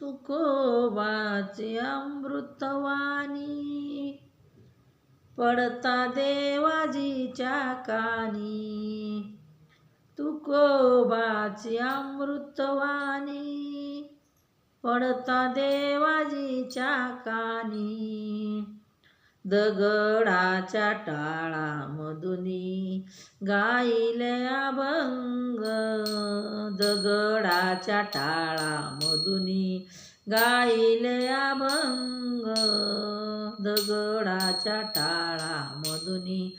तुकोबाची अमृतवाणी. पडता देवाजीच्या कानी. तुकोबाची अमृतवाणी. पडता देवाजीच्या कानी. दगडाच्या टाळामधुनी गाईल्या अभंग दगडाच्या टाळामधुनी गाईले अभंग. दगडाच्या टाळामधुनी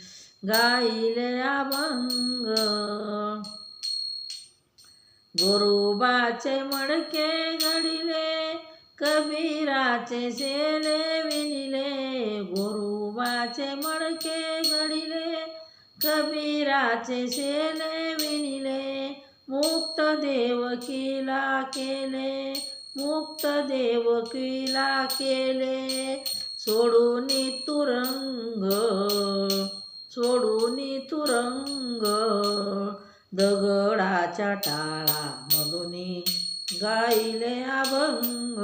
गाईले अभंग. गोरोबाचे मडके घडिले कबीराचे शेले विणिले गोरोबाचे मडके घडिले कबीराचे शेले विणिले मुक्त देवकीला केले मुक्त देवकीला केले. सोडून तुरंग सोडून तुरंग. दगडाच्या टाळा मधून गाईले अभंग.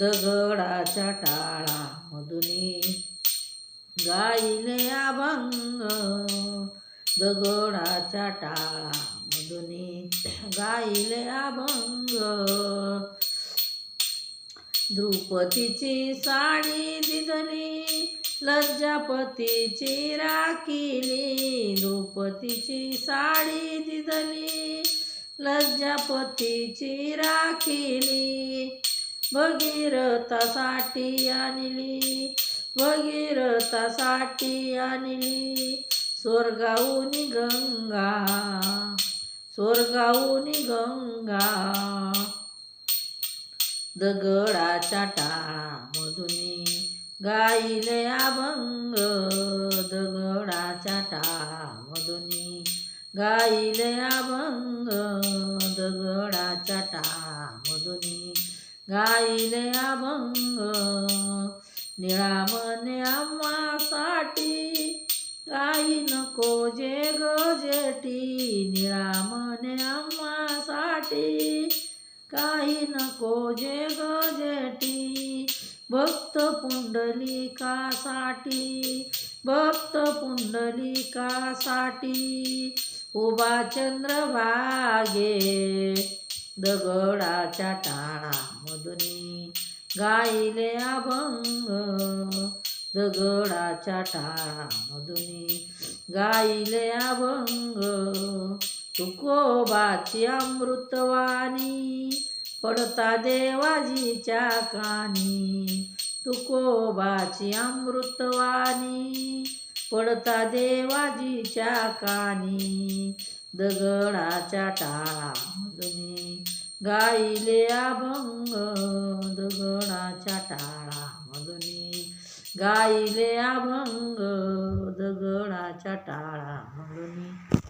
दगडाच्या टाळा मधुनी गाईले अभंग. दगडाच्या टाळा टाळामधुनी गाईले अभंग. द्रुपतीची साडी दिदली लज्जापतीची राखिली. द्रुपतीची साडी दिदली लज्जापतीची राखिली. भगीरथासाठी आणली भगीरथासाठी आणली. स्वर्गाऊनी गंगा स्वर्गाऊनी गंगा. दगडाच्या टाळामधुनी गाईले अभंग. दगडाच्या टाळामधुनी गाईले अभंग. दगडाच्या टाळामधुनी गाईले अभंग. निळामने आम्हासाठी काही नको जे गजेटी निळामने आम्हासाठी. काही नको जे गजेटी भक्त पुंडलिकासाठी भक्त पुंडलिकासाठी. उभा चंद्रभागे दगडाच्या टाळामधुनी गाईले अभंग. दगडाच्या टाळामधुनी गाईले अभंग तुकोबाची अमृतवाणी पडता देवाजीच्या कानी तुकोबाची अमृतवाणी पडता देवाजीच्या कानी दगडाच्या टाळामधुनी गाईले अभंग दगडाच्या टाळा गाईले अभंग दगडाच्या टाळा म्हणून